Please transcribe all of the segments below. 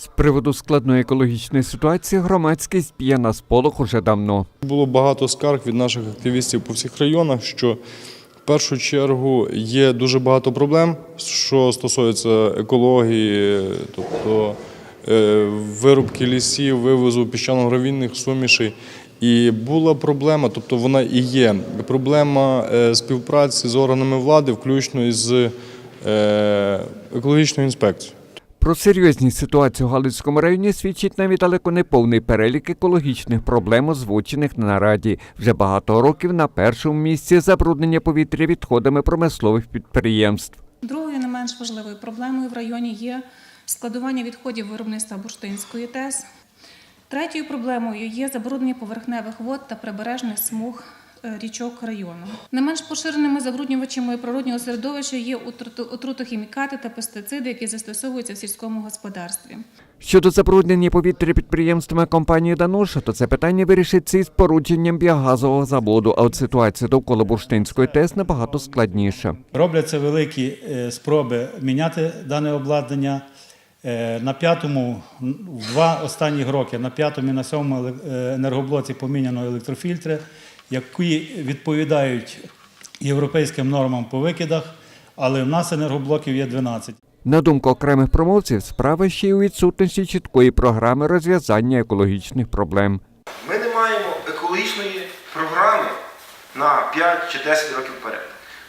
З приводу складної екологічної ситуації громадськість п'є на сполох уже давно. Було багато скарг від наших активістів по всіх районах, що в першу чергу є дуже багато проблем, що стосується екології, тобто е, вирубки лісів, вивозу піщано-гравійних сумішей. І була проблема, тобто вона і є. Проблема е, співпраці з органами влади, включно із е, екологічною інспекцією. Про серйозність ситуації у Галицькому районі свідчить навіть далеко не повний перелік екологічних проблем, озвучених на нараді. Вже багато років на першому місці забруднення повітря відходами промислових підприємств. Другою не менш важливою проблемою в районі є складування відходів виробництва бурштинської ТЕС. Третьою проблемою є забруднення поверхневих вод та прибережних смуг річок району. Не менш поширеними забруднювачами природнього середовища є отрутохімікати та пестициди, які застосовуються в сільському господарстві. Щодо забруднення повітря підприємствами компанії Дануша, то це питання вирішиться із спорудженням біогазового заводу. А от ситуація довкола Бурштинської ТЕС набагато складніша. Робляться великі е, спроби міняти дане обладнання. Е, На п'ятому, в два останні роки, на п'ятому і на сьомому е, енергоблоці поміняно електрофільтри, які відповідають європейським нормам по викидах, але в нас енергоблоків є 12. На думку окремих промовців, справа ще й у відсутності чіткої програми розв'язання екологічних проблем. Ми не маємо екологічної програми на 5 чи 10 років вперед.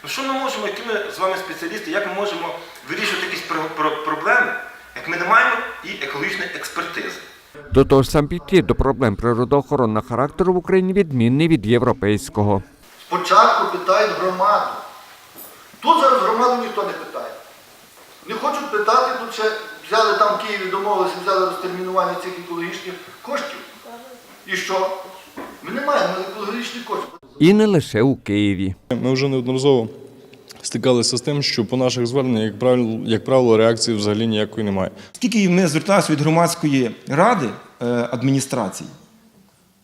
Ну що ми можемо, які ми з вами спеціалісти, як ми можемо вирішувати якісь про- про- проблеми, як ми не маємо і екологічної експертизи? До того ж, сам підхід до проблем природоохоронного характеру в Україні відмінний від європейського. Спочатку питають громаду. Тут зараз громаду ніхто не питає. Не хочуть питати, тут ще взяли там в Києві, домовилися, взяли розтермінування цих екологічних коштів. І що? Ми не маємо екологічних коштів. І не лише у Києві. Ми вже неодноразово стикалися з тим, що по наших зверненнях, як правило, як правило, реакції взагалі ніякої немає. Скільки ми зверталися від громадської ради е, адміністрації,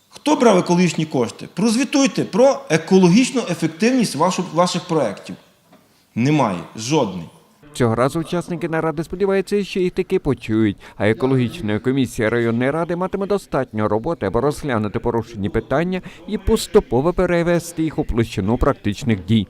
хто брав екологічні кошти? Прозвітуйте про екологічну ефективність вашу- ваших проєктів. Немає, жодний. Цього разу учасники наради сподіваються, що їх таки почують, а екологічна комісія районної ради матиме достатньо роботи, аби розглянути порушені питання і поступово перевести їх у площину практичних дій.